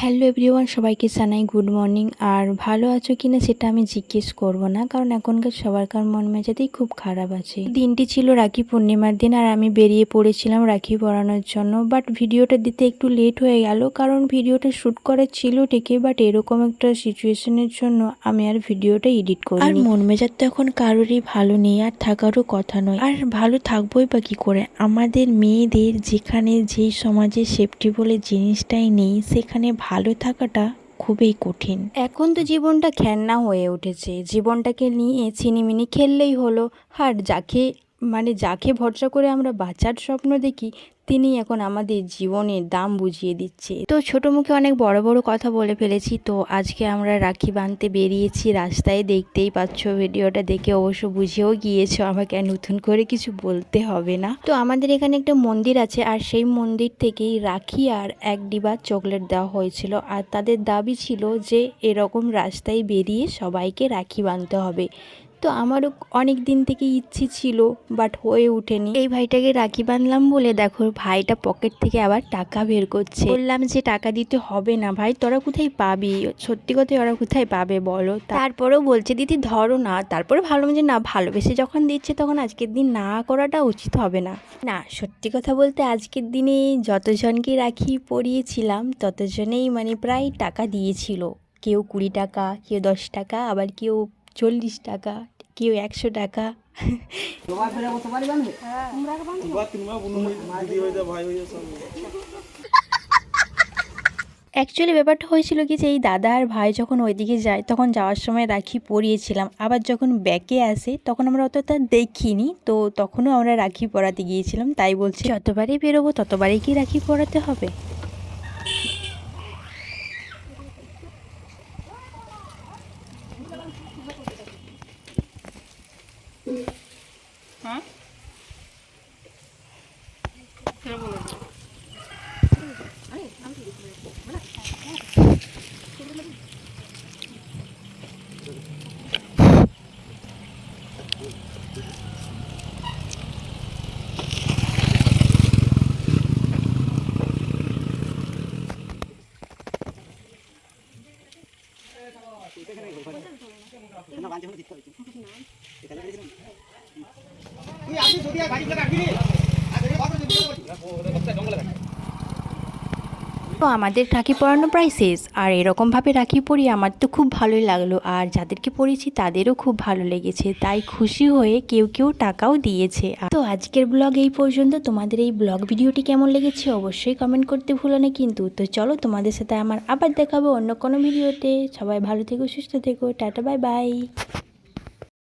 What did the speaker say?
Hello everyone সবাইকে জানাই good morning আর ভালো আছো কিনা সেটা আমি জিজ্ঞেস করব না, কারণ এখনকার সবারকার মন মেজাতেই খুব খারাপ আছে। দিনটি ছিল রাখি পূর্ণিমার দিন আর আমি বেরিয়ে পড়েছিলাম রাখি পরানোর জন্য বাট ভিডিওটা দিতে একটু লেট হয়ে গেল, কারণ ভিডিওটা শ্যুট করার ছিল ঠিকই বাট এরকম একটা সিচুয়েশনের জন্য আমি আর ভিডিওটা এডিট করি আর মন মেজাজ তো এখন কারোরই ভালো নেই, আর থাকারও কথা নয়। আর ভালো থাকবোই বা কি করে? আমাদের মেয়েদের যেখানে যেই সমাজে সেফটি বলে জিনিসটাই নেই, সেখানে ভালো থাকাটা খুবই কঠিন। এখন তো জীবনটা খেলনা হয়ে উঠেছে। জীবনটাকে নিয়ে ছিনিমিনি খেললেই হলো, আর যাকে মানে যাকে ভরসা করে আমরা বাঁচার স্বপ্ন দেখি তিনি এখন আমাদের জীবনের দাম বুঝিয়ে দিচ্ছে। তো ছোট মুখে অনেক বড় বড় কথা বলে ফেলেছি, তো আজকে আমরা রাখি বাঁধতে বেরিয়েছি। রাস্তায় দেখতেই পাচ্ছ ভিডিওটা দেখে অবশ্য বুঝেও গিয়েছো, আমাকে নতুন করে কিছু বলতে হবে না। তো আমাদের এখানে একটা মন্দির আছে, আর সেই মন্দির থেকেই রাখি আর এক ডিবা চকলেট দেওয়া হয়েছিল। আর তাদের দাবি ছিল যে, এরকম রাস্তায় বেরিয়ে সবাইকে রাখি বাঁধতে হবে। তো আমারও অনেক দিন থেকে ইচ্ছে ছিল বাট হয়ে ওঠেনি। এই ভাইটাকে রাখি বাঁধলাম বলে দেখো ভাইটা পকেট থেকে আবার টাকা বের করছে। বললাম যে টাকা দিতে হবে না ভাই, তোরা কোথায় পাবি? সত্যি কথাই ওরা কোথায় পাবে বলো? তারপরেও বলছে, দিদি, ধরো না। তারপরে ভাবলাম যে না, ভালোবেসে যখন দিচ্ছে তখন আজকের দিন না করাটা উচিত হবে না। না, সত্যি কথা বলতে আজকের দিনে যতজনকে রাখি পরিয়েছিলাম, ততজনেই মানে প্রায় টাকা দিয়েছিল। কেউ কুড়ি টাকা, কেউ দশ টাকা, আবার কেউ চল্লিশ টাকা কেউ একশো টাকা। অ্যাকচুয়ালি ব্যাপারটা হয়েছিল কি যে এই দাদা আর ভাই যখন ওইদিকে যায় তখন যাওয়ার সময় রাখি পরিয়েছিলাম। আবার যখন ব্যাকে আসে তখন আমরা অতটা দেখিনি তো তখনও আমরা রাখি পরাতে গিয়েছিলাম। তাই বলছি যতবারই বেরোবো ততবারই কি রাখি পরাতে হবে? হ্যাঁ? হ্যাঁ বলে। আপনি যদি গাড়ি লাগবে তো আমাদের রাখি পরানো প্রায় শেষ। আর এরকমভাবে রাখি পরিয়ে আমার তো খুব ভালোই লাগল। আর যাদেরকে পরিয়েছি, তাদেরও খুব ভালো লেগেছে। তাই খুশি হয়ে কেউ কেউ টাকাও দিয়েছে। তো আজকের ব্লগ এই পর্যন্ত। তোমাদের এই ব্লগ ভিডিওটি কেমন লেগেছে অবশ্যই কমেন্ট করতে ভুলো না কিন্তু। তো চলো তোমাদের সাথে আমার আবার দেখাবো অন্য কোনো ভিডিওতে। সবাই ভালো থেকো, সুস্থ থেকো। Tata bye bye